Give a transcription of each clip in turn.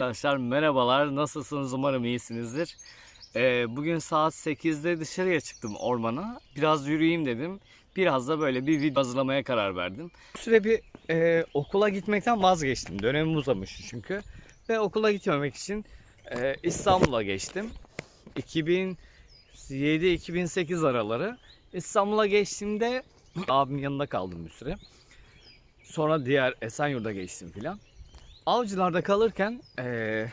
Arkadaşlar merhabalar nasılsınız umarım iyisinizdir. Ee, bugün saat 8'de dışarıya çıktım ormana. Biraz yürüyeyim dedim. Biraz da böyle bir video hazırlamaya karar verdim. Bir süre bir e, okula gitmekten vazgeçtim. Dönemim uzamıştı çünkü. Ve okula gitmemek için e, İstanbul'a geçtim. 2007-2008 araları. İstanbul'a geçtiğimde abimin yanında kaldım bir süre. Sonra diğer Esenyurt'a geçtim filan. Avcılarda kalırken eee,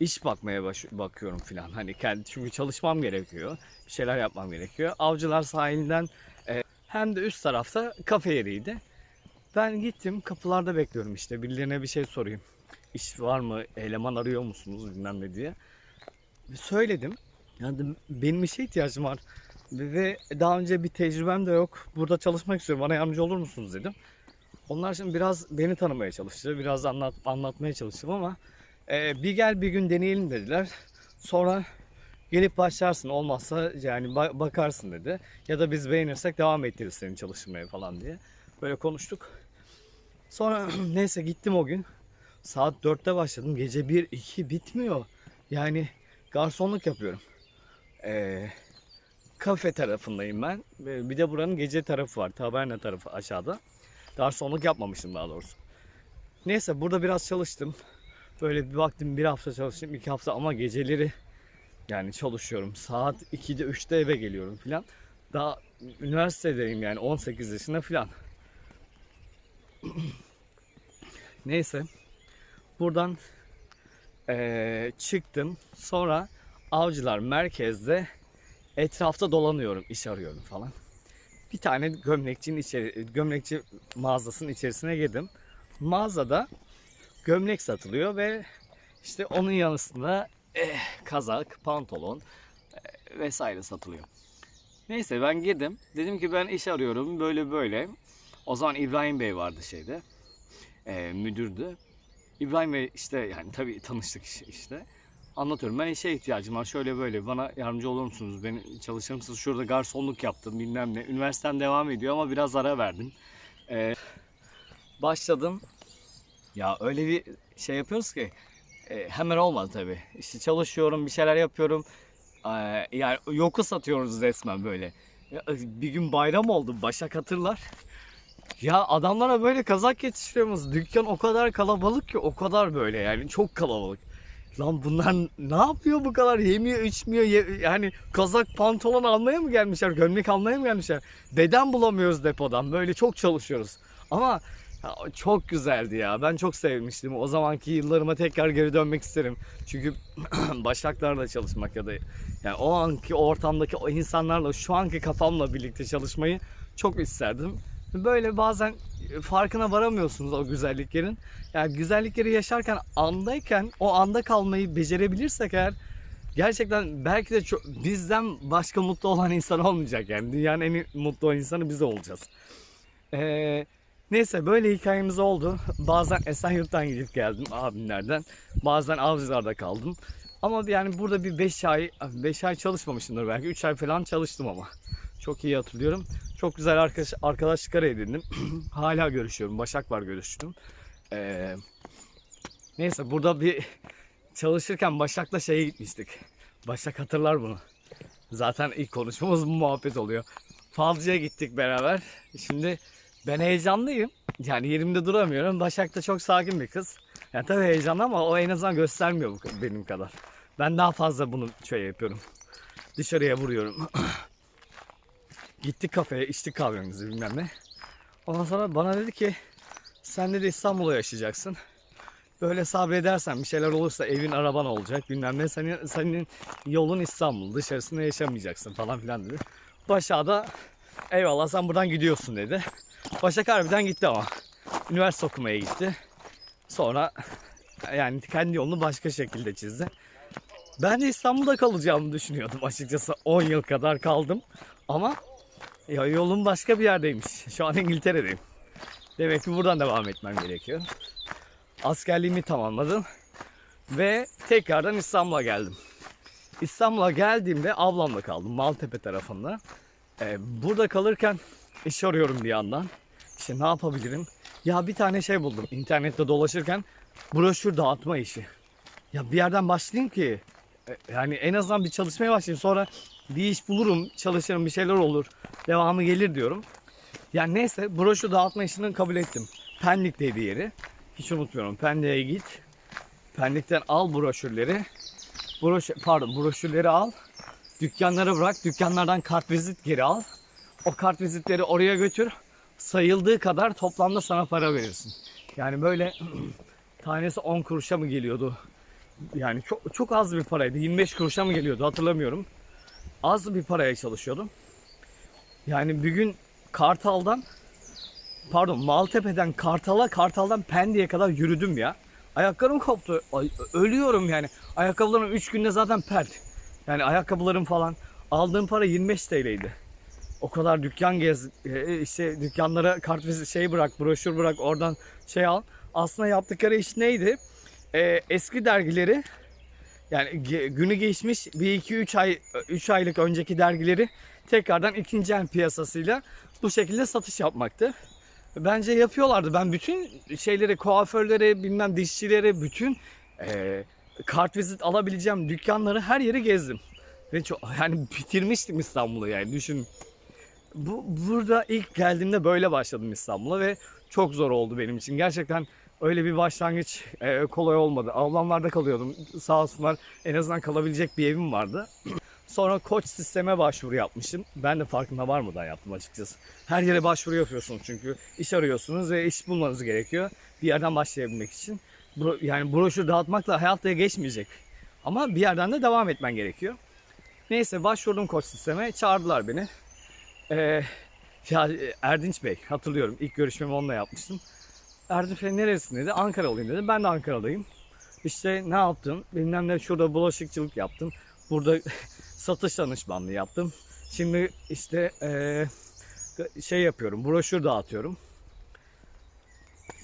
iş bakmaya baş- bakıyorum filan. Hani kendi çünkü çalışmam gerekiyor. Bir şeyler yapmam gerekiyor. Avcılar sahilinden eee, hem de üst tarafta kafe yeriydi. Ben gittim kapılarda bekliyorum işte birilerine bir şey sorayım. İş var mı? Eleman arıyor musunuz bilmem ne diye. Söyledim. Yani benim işe ihtiyacım var. Ve daha önce bir tecrübem de yok. Burada çalışmak istiyorum. Bana yardımcı olur musunuz dedim. Onlar şimdi biraz beni tanımaya çalıştı. Biraz anlat, anlatmaya çalıştım ama e, bir gel bir gün deneyelim dediler. Sonra gelip başlarsın olmazsa yani ba- bakarsın dedi. Ya da biz beğenirsek devam ettiririz seni çalışmaya falan diye. Böyle konuştuk. Sonra neyse gittim o gün. Saat 4'te başladım. Gece 1-2 bitmiyor. Yani garsonluk yapıyorum. Ee, kafe tarafındayım ben. Bir de buranın gece tarafı var. Taberna tarafı aşağıda. Garsonluk yapmamıştım daha doğrusu. Neyse burada biraz çalıştım. Böyle bir baktım bir hafta çalıştım, iki hafta ama geceleri yani çalışıyorum. Saat 2'de 3'te eve geliyorum filan. Daha üniversitedeyim yani 18 yaşında filan. Neyse. Buradan eee, çıktım. Sonra Avcılar merkezde etrafta dolanıyorum, iş arıyorum falan bir tane gömlekçinin içeri, gömlekçi mağazasının içerisine girdim. Mağazada gömlek satılıyor ve işte onun yanısında eh, kazak, pantolon eh, vesaire satılıyor. Neyse ben girdim. Dedim ki ben iş arıyorum böyle böyle. O zaman İbrahim Bey vardı şeyde. eh, müdürdü. İbrahim Bey işte yani tabii tanıştık iş- işte. Anlatıyorum ben işe ihtiyacım var şöyle böyle bana yardımcı olur musunuz? Ben çalışır mısınız? Şurada garsonluk yaptım bilmem ne. Üniversitem devam ediyor ama biraz ara verdim. Ee, başladım. Ya öyle bir şey yapıyoruz ki e, hemen olmadı tabii. İşte çalışıyorum bir şeyler yapıyorum. Ee, yani yoku satıyoruz resmen böyle. Ya, bir gün bayram oldu Başak hatırlar. Ya adamlara böyle kazak yetiştiriyoruz. Dükkan o kadar kalabalık ki o kadar böyle yani çok kalabalık. Lan bunlar ne yapıyor bu kadar? Yemiyor, içmiyor. ye- yani kazak, pantolon almaya mı gelmişler? Gömlek almaya mı gelmişler? Beden bulamıyoruz depodan. Böyle çok çalışıyoruz. Ama ya, çok güzeldi ya. Ben çok sevmiştim. O zamanki yıllarıma tekrar geri dönmek isterim. Çünkü başaklarla çalışmak ya da yani o anki ortamdaki o insanlarla şu anki kafamla birlikte çalışmayı çok isterdim. Böyle bazen farkına varamıyorsunuz o güzelliklerin. Yani güzellikleri yaşarken andayken o anda kalmayı becerebilirsek eğer gerçekten belki de çok, bizden başka mutlu olan insan olmayacak yani. Dünyanın en mutlu olan insanı biz olacağız. Ee, neyse böyle hikayemiz oldu. Bazen Esenyurt'tan gidip geldim abimlerden. Bazen Avcılar'da kaldım. Ama yani burada bir 5 ay 5 ay çalışmamışımdır belki. 3 ay falan çalıştım ama. Çok iyi hatırlıyorum. Çok güzel arkadaş, arkadaşlıklar edindim. Hala görüşüyorum. Başak var görüştüm. Ee, neyse burada bir çalışırken Başak'la şeye gitmiştik. Başak hatırlar bunu. Zaten ilk konuşmamız bu muhabbet oluyor. Falcı'ya gittik beraber. Şimdi ben heyecanlıyım. Yani yerimde duramıyorum. Başak da çok sakin bir kız. Yani tabii heyecanlı ama o en azından göstermiyor benim kadar. Ben daha fazla bunu şey yapıyorum. Dışarıya vuruyorum. Gittik kafeye, içtik kahvemizi bilmem ne. Ondan sonra bana dedi ki sen de İstanbul'da yaşayacaksın. Böyle sabredersen bir şeyler olursa evin araban olacak bilmem ne. Senin, senin yolun İstanbul dışarısında yaşamayacaksın falan filan dedi. Başak'a da eyvallah sen buradan gidiyorsun dedi. Başak harbiden gitti ama. Üniversite okumaya gitti. Sonra yani kendi yolunu başka şekilde çizdi. Ben de İstanbul'da kalacağımı düşünüyordum açıkçası. 10 yıl kadar kaldım. Ama ya yolum başka bir yerdeymiş. Şu an İngiltere'deyim. Demek ki buradan devam etmem gerekiyor. Askerliğimi tamamladım. Ve tekrardan İstanbul'a geldim. İstanbul'a geldiğimde ablamla kaldım. Maltepe tarafında. Ee, burada kalırken iş arıyorum bir yandan. İşte ne yapabilirim? Ya bir tane şey buldum. İnternette dolaşırken broşür dağıtma işi. ya bir yerden başlayayım ki e, yani en azından bir çalışmaya başlayayım. Sonra bir iş bulurum, çalışırım, bir şeyler olur. Devamı gelir diyorum. Yani neyse broşür dağıtma işini kabul ettim. Pendik'teydi yeri. Hiç unutmuyorum. Pendik'e git. Pendik'ten al broşürleri. Broşür, pardon broşürleri al. Dükkanlara bırak. Dükkanlardan kartvizit geri al. O kartvizitleri oraya götür. Sayıldığı kadar toplamda sana para verirsin. Yani böyle tanesi 10 kuruşa mı geliyordu? Yani çok çok az bir paraydı. 25 kuruşa mı geliyordu hatırlamıyorum. Az bir paraya çalışıyordum. Yani bir gün Kartal'dan pardon Maltepe'den Kartal'a Kartal'dan Pendik'e kadar yürüdüm ya. Ayaklarım koptu. Ay, ölüyorum yani. Ayakkabılarım 3 günde zaten pert. Yani ayakkabılarım falan. Aldığım para 25 TL'ydi. O kadar dükkan gez, e, işte dükkanlara kartvizit şey bırak, broşür bırak, oradan şey al. Aslında yaptıkları iş neydi? E, eski dergileri yani günü geçmiş bir iki üç ay 3 aylık önceki dergileri tekrardan ikinci el piyasasıyla bu şekilde satış yapmaktı. Bence yapıyorlardı. Ben bütün şeyleri, kuaförleri, bilmem dişçileri, bütün e, kartvizit alabileceğim dükkanları her yeri gezdim. Ve çok yani bitirmiştim İstanbul'u yani düşün. Bu burada ilk geldiğimde böyle başladım İstanbul'a ve çok zor oldu benim için. Gerçekten öyle bir başlangıç e, kolay olmadı. Ablamlarda kalıyordum. Sağ olsunlar en azından kalabilecek bir evim vardı. Sonra koç sisteme başvuru yapmışım. Ben de farkında var mı da yaptım açıkçası. Her yere başvuru yapıyorsunuz çünkü iş arıyorsunuz ve iş bulmanız gerekiyor. Bir yerden başlayabilmek için. Bro, yani broşür dağıtmakla hayatta geçmeyecek. Ama bir yerden de devam etmen gerekiyor. Neyse başvurdum koç sisteme. Çağırdılar beni. Ee, ya Erdinç Bey hatırlıyorum. İlk görüşmemi onunla yapmıştım. Bey neresin dedi. Ankaralıyım dedi. Ben de Ankaralıyım. İşte ne yaptın? Bilmem ne şurada bulaşıkçılık yaptım. Burada satış danışmanlığı yaptım. Şimdi işte eee, şey yapıyorum. Broşür dağıtıyorum.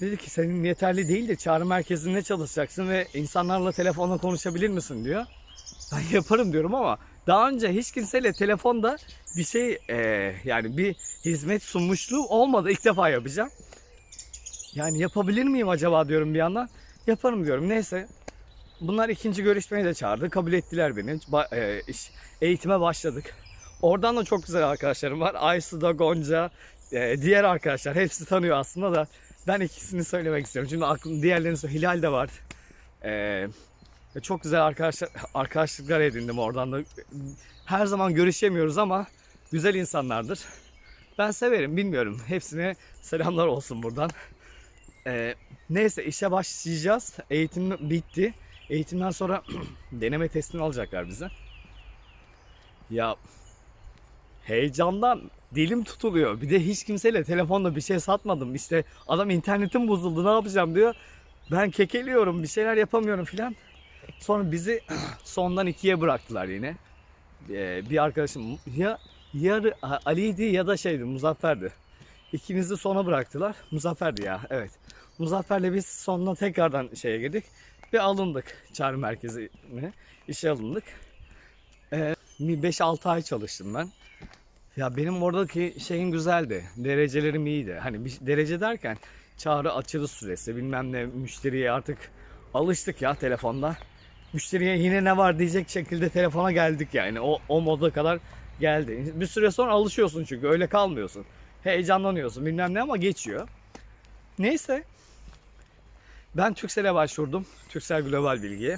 Dedi ki senin yeterli değil de çağrı merkezinde çalışacaksın ve insanlarla telefonla konuşabilir misin diyor. Ben yaparım diyorum ama daha önce hiç kimseyle telefonda bir şey eee, yani bir hizmet sunmuşluğum olmadı. İlk defa yapacağım. Yani yapabilir miyim acaba diyorum bir yandan. Yaparım diyorum. Neyse. Bunlar ikinci görüşmeye de çağırdı. Kabul ettiler beni. Ba- e, eğitime başladık. Oradan da çok güzel arkadaşlarım var. Aysu'da, Gonca, e, diğer arkadaşlar. Hepsi tanıyor aslında da. Ben ikisini söylemek istiyorum. Çünkü aklım diğerlerini söyle. Hilal de var. E, çok güzel arkadaşlar, arkadaşlıklar edindim oradan da. Her zaman görüşemiyoruz ama güzel insanlardır. Ben severim bilmiyorum. Hepsine selamlar olsun buradan. Ee, neyse işe başlayacağız. Eğitim bitti. Eğitimden sonra deneme testini alacaklar bize. Ya heyecandan dilim tutuluyor. Bir de hiç kimseyle telefonla bir şey satmadım. İşte adam internetim bozuldu ne yapacağım diyor. Ben kekeliyorum bir şeyler yapamıyorum filan. Sonra bizi sondan ikiye bıraktılar yine. Ee, bir arkadaşım ya yarı Ali'ydi ya da şeydi Muzaffer'di. İkimizi sona bıraktılar. Muzaffer'di ya evet. Muzaffer'le biz sonuna tekrardan şeye girdik ve alındık çağrı merkezine. işe alındık. Ee, bir 5-6 ay çalıştım ben. Ya benim oradaki şeyim güzeldi. Derecelerim iyiydi. Hani bir derece derken çağrı açılış süresi bilmem ne müşteriye artık alıştık ya telefonda. Müşteriye yine ne var diyecek şekilde telefona geldik yani. O, o moda kadar geldi. Bir süre sonra alışıyorsun çünkü öyle kalmıyorsun. Heyecanlanıyorsun bilmem ne ama geçiyor. Neyse. Ben Türksel'e başvurdum. Türksel Global Bilgi'ye.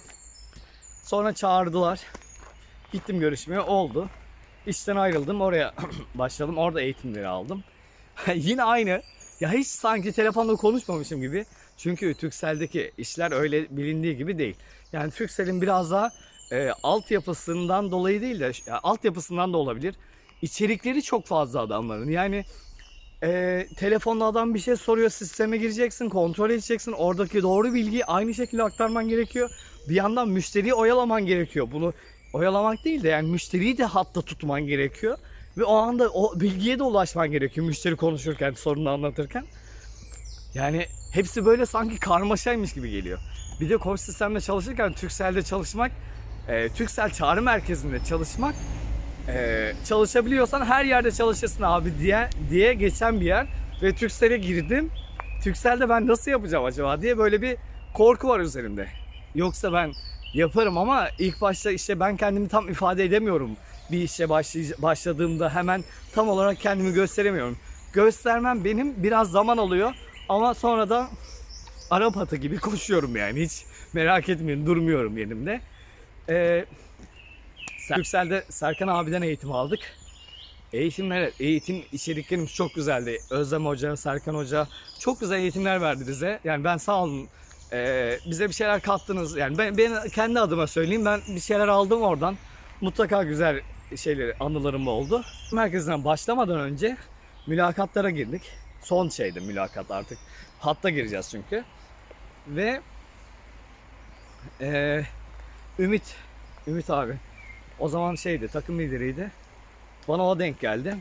Sonra çağırdılar. Gittim görüşmeye oldu. İşten ayrıldım oraya başladım. Orada eğitimleri aldım. Yine aynı. Ya hiç sanki telefonla konuşmamışım gibi. Çünkü Türksel'deki işler öyle bilindiği gibi değil. Yani Türksel'in biraz daha e, altyapısından dolayı değil de ya, altyapısından da olabilir. İçerikleri çok fazla adamların. Yani e, telefonla adam bir şey soruyor sisteme gireceksin kontrol edeceksin. Oradaki doğru bilgiyi aynı şekilde aktarman gerekiyor. Bir yandan müşteriyi oyalaman gerekiyor. Bunu oyalamak değil de yani müşteriyi de hatta tutman gerekiyor. Ve o anda o bilgiye de ulaşman gerekiyor müşteri konuşurken sorunu anlatırken. Yani hepsi böyle sanki karmaşaymış gibi geliyor. Bir de koç sistemde çalışırken Turkcell'de çalışmak e, Turkcell çağrı merkezinde çalışmak ee, çalışabiliyorsan her yerde çalışırsın abi diye diye geçen bir yer ve Türkcell'e girdim. Türkcell'de ben nasıl yapacağım acaba diye böyle bir korku var üzerimde. Yoksa ben yaparım ama ilk başta işte ben kendimi tam ifade edemiyorum. Bir işe başladığımda hemen tam olarak kendimi gösteremiyorum. Göstermem benim biraz zaman alıyor ama sonra da Arap atı gibi koşuyorum yani hiç merak etmeyin durmuyorum yerimde. Ee, Yüksel'de Serkan abiden eğitim aldık. Eğitimler, eğitim içeriklerimiz çok güzeldi. Özlem Hoca, Serkan Hoca çok güzel eğitimler verdi bize. Yani ben sağ olun ee, bize bir şeyler kattınız. Yani ben, ben kendi adıma söyleyeyim ben bir şeyler aldım oradan. Mutlaka güzel şeyleri, anılarım oldu. Merkezden başlamadan önce mülakatlara girdik. Son şeydi mülakat artık. Hatta gireceğiz çünkü. Ve ee, Ümit, Ümit abi o zaman şeydi takım lideriydi. Bana o denk geldi.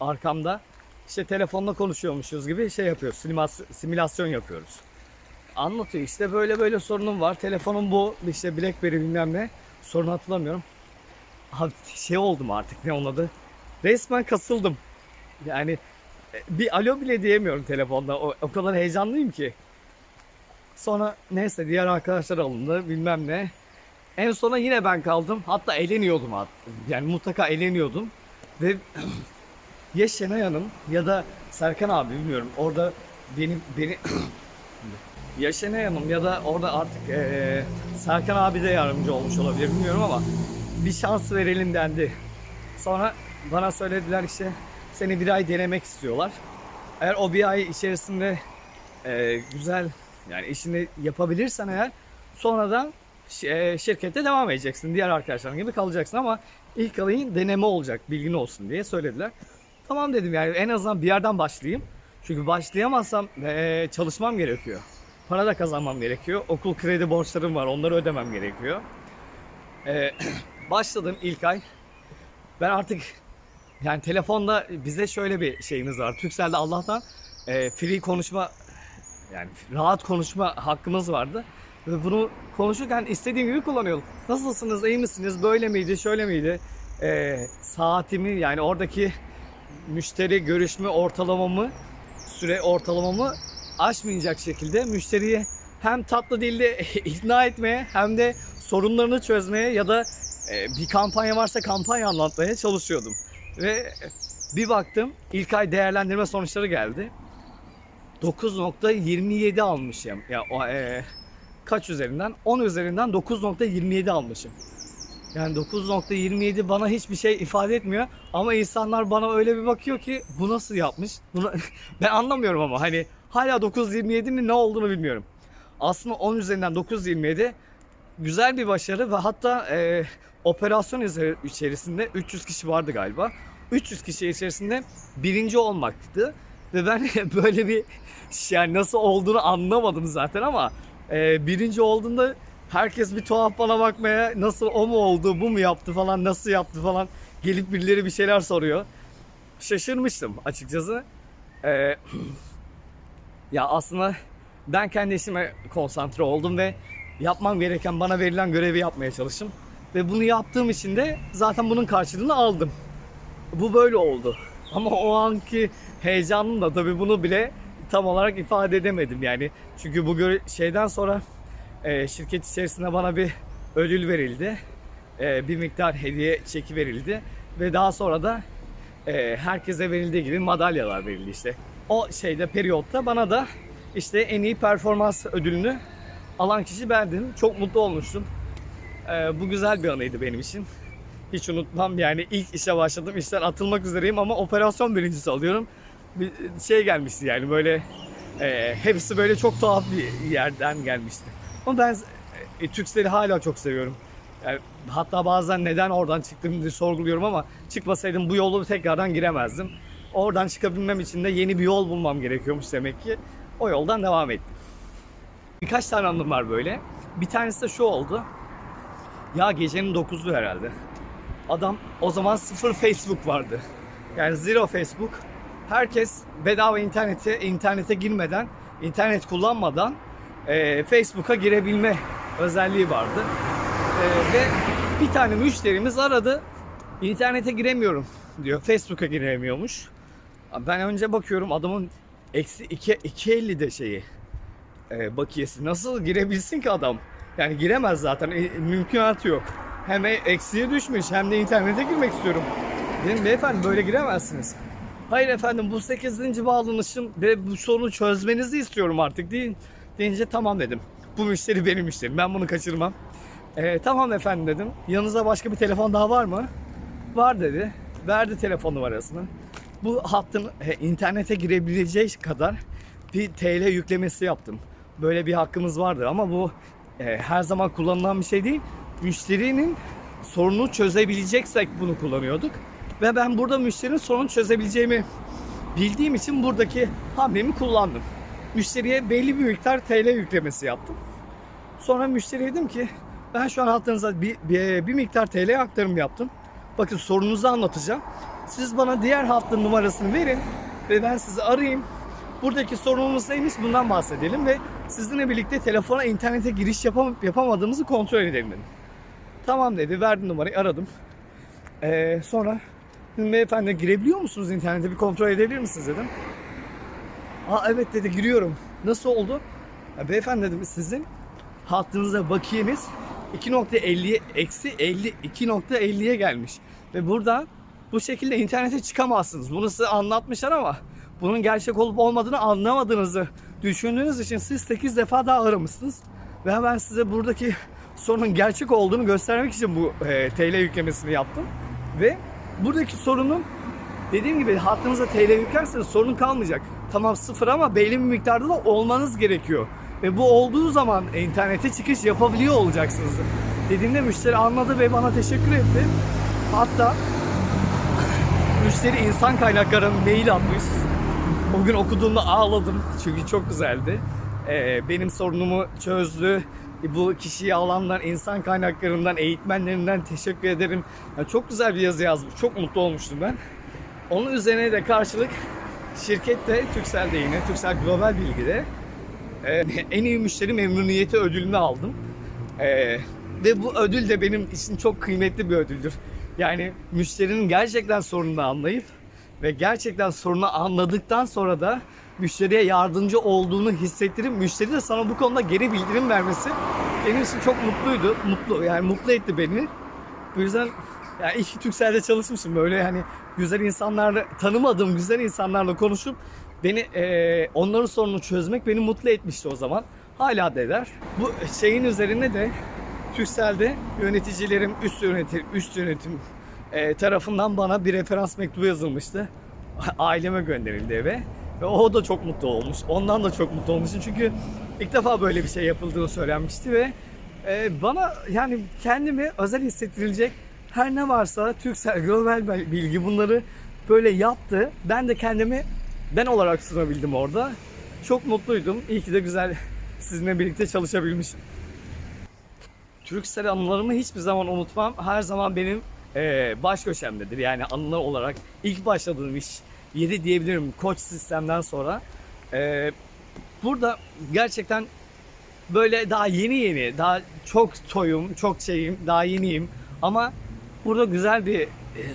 Arkamda işte telefonla konuşuyormuşuz gibi şey yapıyoruz. Simülasyon, yapıyoruz. Anlatıyor işte böyle böyle sorunum var. Telefonum bu. işte Blackberry bilmem ne. Sorun hatırlamıyorum. Abi şey oldum artık ne onun. Resmen kasıldım. Yani e, bir alo bile diyemiyorum telefonda. O, o kadar heyecanlıyım ki. Sonra neyse diğer arkadaşlar alındı bilmem ne. En sona yine ben kaldım. Hatta eğleniyordum hatta. Yani mutlaka eğleniyordum. Ve ya Şenay Hanım ya da Serkan abi bilmiyorum. Orada benim beni ya Şenay Hanım ya da orada artık eee, Serkan abi de yardımcı olmuş olabilir bilmiyorum ama bir şans verelim dendi. Sonra bana söylediler işte seni bir ay denemek istiyorlar. Eğer o bir ay içerisinde eee, güzel yani işini yapabilirsen eğer sonradan e, şirkette devam edeceksin. Diğer arkadaşların gibi kalacaksın ama ilk ayın deneme olacak bilgin olsun diye söylediler. Tamam dedim yani en azından bir yerden başlayayım. Çünkü başlayamazsam e, çalışmam gerekiyor. Para da kazanmam gerekiyor. Okul kredi borçlarım var onları ödemem gerekiyor. E, başladım ilk ay. Ben artık yani telefonda bize şöyle bir şeyimiz var. Turkcell'de Allah'tan e, free konuşma yani rahat konuşma hakkımız vardı. Ve bunu konuşurken istediğim gibi kullanıyordum. Nasılsınız, iyi misiniz, böyle miydi, şöyle miydi? Ee, saatimi yani oradaki müşteri görüşme ortalamamı, süre ortalamamı aşmayacak şekilde müşteriyi hem tatlı dilde ikna etmeye hem de sorunlarını çözmeye ya da e, bir kampanya varsa kampanya anlatmaya çalışıyordum. Ve bir baktım ilk ay değerlendirme sonuçları geldi. 9.27 almışım. Ya o, e, kaç üzerinden? 10 üzerinden 9.27 almışım. Yani 9.27 bana hiçbir şey ifade etmiyor ama insanlar bana öyle bir bakıyor ki bu nasıl yapmış? Bunu ben anlamıyorum ama hani hala 9.27'nin ne olduğunu bilmiyorum. Aslında 10 üzerinden 9.27 güzel bir başarı ve hatta e, operasyon içerisinde 300 kişi vardı galiba. 300 kişi içerisinde birinci olmaktı ve ben böyle bir yani nasıl olduğunu anlamadım zaten ama e, birinci olduğunda herkes bir tuhaf bana bakmaya nasıl o mu oldu bu mu yaptı falan nasıl yaptı falan gelip birileri bir şeyler soruyor. Şaşırmıştım açıkçası. E, ya aslında ben kendi işime konsantre oldum ve yapmam gereken bana verilen görevi yapmaya çalıştım. Ve bunu yaptığım için de zaten bunun karşılığını aldım. Bu böyle oldu. Ama o anki heyecanımla tabii bunu bile tam olarak ifade edemedim yani. Çünkü bu şeyden sonra e, şirket içerisinde bana bir ödül verildi. E, bir miktar hediye çeki verildi. Ve daha sonra da e, herkese verildiği gibi madalyalar verildi işte. O şeyde periyotta bana da işte en iyi performans ödülünü alan kişi bendim. Çok mutlu olmuştum. E, bu güzel bir anıydı benim için. Hiç unutmam yani ilk işe başladım. İşten atılmak üzereyim ama operasyon birincisi alıyorum. Bir şey gelmişti yani böyle e, hepsi böyle çok tuhaf bir yerden gelmişti. Ama ben e, Türksel'i hala çok seviyorum. Yani hatta bazen neden oradan çıktım diye sorguluyorum ama çıkmasaydım bu yolu tekrardan giremezdim. Oradan çıkabilmem için de yeni bir yol bulmam gerekiyormuş demek ki. O yoldan devam ettim. Birkaç tane anım var böyle. Bir tanesi de şu oldu. Ya gecenin 9'u herhalde. Adam o zaman sıfır Facebook vardı. Yani zero Facebook. Herkes bedava internete internete girmeden, internet kullanmadan e, Facebook'a girebilme özelliği vardı. E, ve bir tane müşterimiz aradı. İnternete giremiyorum diyor. Facebook'a giremiyormuş. Ben önce bakıyorum adamın eksi 2 250 de şeyi e, bakiyesi. Nasıl girebilsin ki adam? Yani giremez zaten. E, mümkünatı yok. Hem eksiye düşmüş hem de internete girmek istiyorum. Dedim beyefendi böyle giremezsiniz. Hayır efendim bu 8. bağlanışım ve bu sorunu çözmenizi istiyorum artık deyin. Deyince tamam dedim. Bu müşteri benim müşterim. Ben bunu kaçırmam. Ee, tamam efendim dedim. Yanınızda başka bir telefon daha var mı? Var dedi. Verdi telefon numarasını. Bu hattın e, internete girebileceği kadar bir TL yüklemesi yaptım. Böyle bir hakkımız vardır ama bu e, her zaman kullanılan bir şey değil. Müşterinin sorunu çözebileceksek bunu kullanıyorduk. Ve ben burada müşterinin sorunu çözebileceğimi bildiğim için buradaki hamlemi kullandım. Müşteriye belli bir miktar TL yüklemesi yaptım. Sonra müşteriye dedim ki ben şu an hattınıza bir, bir, bir miktar TL aktarım yaptım. Bakın sorunuzu anlatacağım. Siz bana diğer hattın numarasını verin ve ben sizi arayayım. Buradaki sorunumuz neymiş bundan bahsedelim ve sizinle birlikte telefona internete giriş yapam yapamadığımızı kontrol edelim dedim. Tamam dedi verdi numarayı aradım. Ee, sonra beyefendi girebiliyor musunuz internete bir kontrol edebilir misiniz dedim. Aa evet dedi giriyorum. Nasıl oldu? Ya, beyefendi dedim sizin hattınızda bakiyeniz 2.50'ye eksi 50 2.50'ye gelmiş. Ve burada bu şekilde internete çıkamazsınız. Bunu size anlatmışlar ama bunun gerçek olup olmadığını anlamadığınızı düşündüğünüz için siz 8 defa daha aramışsınız. Ve ben size buradaki sorunun gerçek olduğunu göstermek için bu e, TL yüklemesini yaptım. Ve buradaki sorunun Dediğim gibi hattınıza TL yüklerseniz sorun kalmayacak. Tamam sıfır ama belli bir miktarda da olmanız gerekiyor. Ve bu olduğu zaman internete çıkış yapabiliyor olacaksınız. Dediğimde müşteri anladı ve bana teşekkür etti. Hatta müşteri insan kaynaklarına mail atmış. O gün okuduğumda ağladım çünkü çok güzeldi. Ee, benim sorunumu çözdü. Bu kişiyi alanlar insan kaynaklarından, eğitmenlerinden teşekkür ederim. Yani çok güzel bir yazı yazmış. Çok mutlu olmuştum ben. Onun üzerine de karşılık şirket de Türkcell'de yine Türksel Global Bilgi'de e, en iyi müşteri memnuniyeti ödülünü aldım. E, ve bu ödül de benim için çok kıymetli bir ödüldür. Yani müşterinin gerçekten sorununu anlayıp ve gerçekten sorunu anladıktan sonra da müşteriye yardımcı olduğunu hissettirip müşteri de sana bu konuda geri bildirim vermesi benim için çok mutluydu. Mutlu yani mutlu etti beni. Bu yüzden ya iyi Türkcell'de çalışmışım. Böyle hani güzel insanlarla, tanımadığım güzel insanlarla konuşup beni eee, onların sorununu çözmek beni mutlu etmişti o zaman. Hala da eder. Bu şeyin üzerine de Türkcell'de yöneticilerim, üst yönetim, üst yönetim eee, tarafından bana bir referans mektubu yazılmıştı. Aileme gönderildi eve. Ve o da çok mutlu olmuş. Ondan da çok mutlu olmuşum. Çünkü ilk defa böyle bir şey yapıldığını söylenmişti ve e, bana yani kendimi özel hissettirilecek her ne varsa Türksel Global Bilgi bunları böyle yaptı. Ben de kendimi ben olarak sunabildim orada. Çok mutluydum. İyi ki de güzel sizinle birlikte çalışabilmişim. Türksel anılarımı hiçbir zaman unutmam. Her zaman benim e, baş köşemdedir. Yani anılar olarak ilk başladığım iş yeri diyebilirim koç sistemden sonra. E, burada gerçekten böyle daha yeni yeni, daha çok toyum, çok şeyim, daha yeniyim. Ama burada güzel bir e,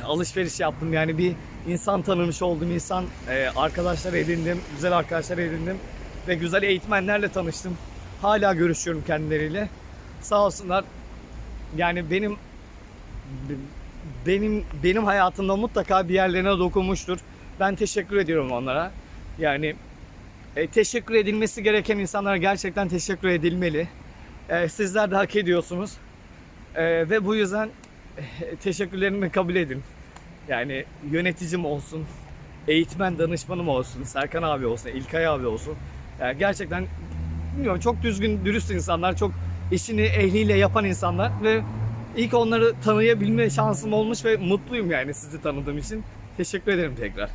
alışveriş yaptım. Yani bir insan tanımış oldum, insan e, arkadaşlar edindim, güzel arkadaşlar edindim ve güzel eğitmenlerle tanıştım. Hala görüşüyorum kendileriyle. Sağ olsunlar. Yani benim benim benim hayatımda mutlaka bir yerlerine dokunmuştur. Ben teşekkür ediyorum onlara. Yani e, teşekkür edilmesi gereken insanlara gerçekten teşekkür edilmeli. E, sizler de hak ediyorsunuz. E, ve bu yüzden e, teşekkürlerimi kabul edin. Yani yöneticim olsun, eğitmen danışmanım olsun, Serkan abi olsun, İlkay abi olsun. Yani gerçekten bilmiyorum çok düzgün, dürüst insanlar, çok işini ehliyle yapan insanlar ve ilk onları tanıyabilme şansım olmuş ve mutluyum yani sizi tanıdığım için. Teşekkür ederim tekrar.